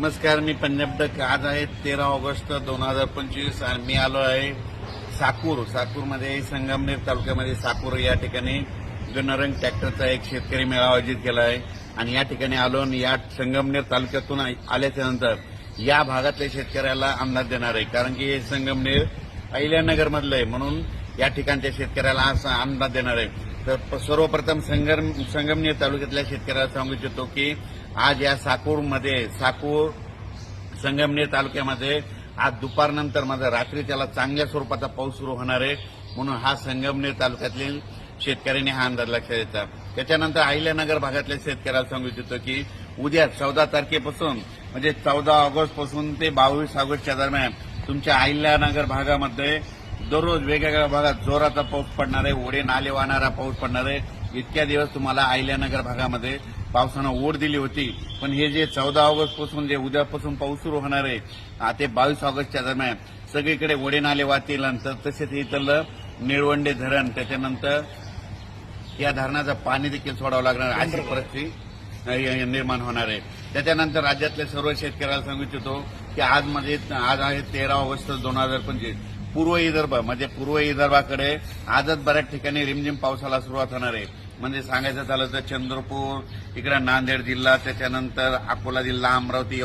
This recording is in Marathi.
नमस्कार मी पंजाबडक आज आहे तेरा ऑगस्ट दोन हजार पंचवीस आणि मी आलो आहे साकूर. साकूरमध्ये संगमनेर तालुक्यामध्ये साकूर या ठिकाणी गणरंग ट्रॅक्टरचा एक शेतकरी मेळावा आयोजित केला आहे. आणि या ठिकाणी आलो आणि या संगमनेर तालुक्यातून आल्याच्यानंतर या भागातल्या शेतकऱ्याला अंदाज देणार आहे. कारण की हे संगमनेर अहिल्यानगरमधलं आहे. म्हणून या ठिकाणच्या शेतकऱ्याला असा अंदाज देणार आहे. तर सर्वप्रथम संगम संगमनेर तालुक्यातल्या शेतकऱ्याला सांगू इच्छितो की आज या साकूरमध्ये साकूर संगमनेर तालुक्यामध्ये आज दुपारनंतर माझा रात्री त्याला चांगल्या स्वरूपाचा पाऊस सुरू होणार आहे. म्हणून हा संगमनेर तालुक्यातील शेतकऱ्यांनी हा अंदाज लक्षात येतात त्याच्यानंतर अहिल्यानगर भागातल्या शेतकऱ्याला सांगू इच्छितो की उद्या चौदा तारखेपासून म्हणजे चौदा ऑगस्टपासून ते बावीस ऑगस्टच्या दरम्यान तुमच्या अहिल्यानगर भागामध्ये दररोज वेगवेगळ्या भागात जोराचा पाऊस पडणार आहे ओढे नाले वाहणारा पाऊस पडणार आहे. इतक्या दिवस तुम्हाला अहिल्यानगर भागामध्ये पावसानं ओढ दिली होती. पण हे जे चौदा ऑगस्टपासून जे उद्यापासून पाऊस सुरू होणार आहे ते बावीस ऑगस्टच्या दरम्यान. सगळीकडे ओढे नाले वाहतील नंतर तसेच इथलं निळवंडे धरण. त्याच्यानंतर या धरणाचं पाणी देखील सोडावं लागणार. अशी परिस्थिती निर्माण होणार आहे. त्याच्यानंतर राज्यातल्या सर्व शेतकऱ्याला सांगू इच्छितो की आज म्हणजे आज आहे तेरा ऑगस्ट दोन हजार पंचवीस. पूर्व विदर्भ म्हणजे पूर्व विदर्भाकडे आजच बऱ्याच ठिकाणी रिमझिम पावसाला सुरुवात होणार आहे. म्हणजे सांगायचं झालं तर चंद्रपूर इकडे नांदेड जिल्हा त्याच्यानंतर अकोला जिल्हा अमरावती